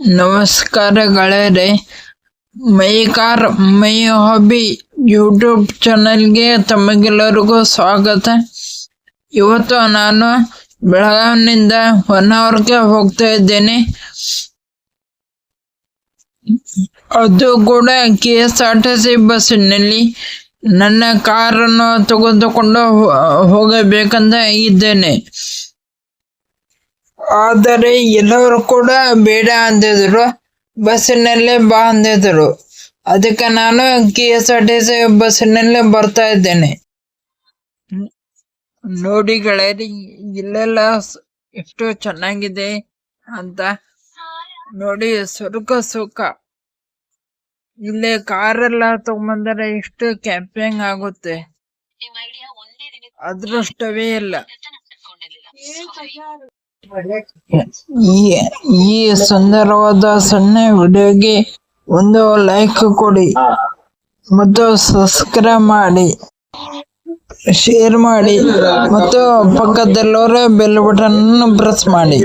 ನಮಸ್ಕಾರ ಗೆಳೆಯರೆ. My car my hobby YouTube ಚಾನಲ್ಗೆ ತಮಗೆಲ್ಲರಿಗೂ ಸ್ವಾಗತ. ಇವತ್ತು ನಾನು ಬೆಳಗಾವಿನಿಂದ ಹೊನ್ನಾವರಕ್ಕೆ ಹೋಗ್ತಾ ಇದ್ದೇನೆ. ಅದು ಕೂಡ K S R T C ಬಸ್ಸಿನಲ್ಲಿ ನನ್ನ ಕಾರನ್ನು ತೆಗೆದುಕೊಂಡು ಹೋಗಬೇಕಂತ ಇದ್ದೇನೆ. ಆದರೆ ಎಲ್ಲರೂ ಕೂಡ ಬೇಡ ಅಂದಿದ್ರು. ಬಸ್ಸಿನಲ್ಲೇ ಬಾ ಅಂದಿದ್ರು. ಅದಕ್ಕೆ ನಾನು K S R T C ಬಸ್ಸಿನಲ್ಲೇ ಬರ್ತಾ ಇದ್ದೇನೆ. ನೋಡಿ ಗೆಳೆಯರಿ, ಇಲ್ಲೆಲ್ಲ ಎಷ್ಟು ಚೆನ್ನಾಗಿದೆ ಅಂತ. ನೋಡಿ ಸುರುಕ ಸುಖ ಇಲ್ಲಿ ಕಾರೆಲ್ಲ ತಗೊಂಬಂದರೆ ಎಷ್ಟು ಕ್ಯಾಂಪಿಂಗ್ ಆಗುತ್ತೆ. ಅದೃಷ್ಟವೇ ಇಲ್ಲ. ಈ ಈ ಸುಂದರವಾದ ಸಣ್ಣ ವಿಡಿಯೋಗೆ ಒಂದು ಲೈಕ್ ಕೊಡಿ ಮತ್ತು ಸಬ್ಸ್ಕ್ರೈಬ್ ಮಾಡಿ. ಶೇರ್ ಮಾಡಿ. ಮತ್ತು ಪಕ್ಕದಲ್ಲಿರೋ ಬೆಲ್ ಬಟನ್ ಪ್ರೆಸ್ ಮಾಡಿ.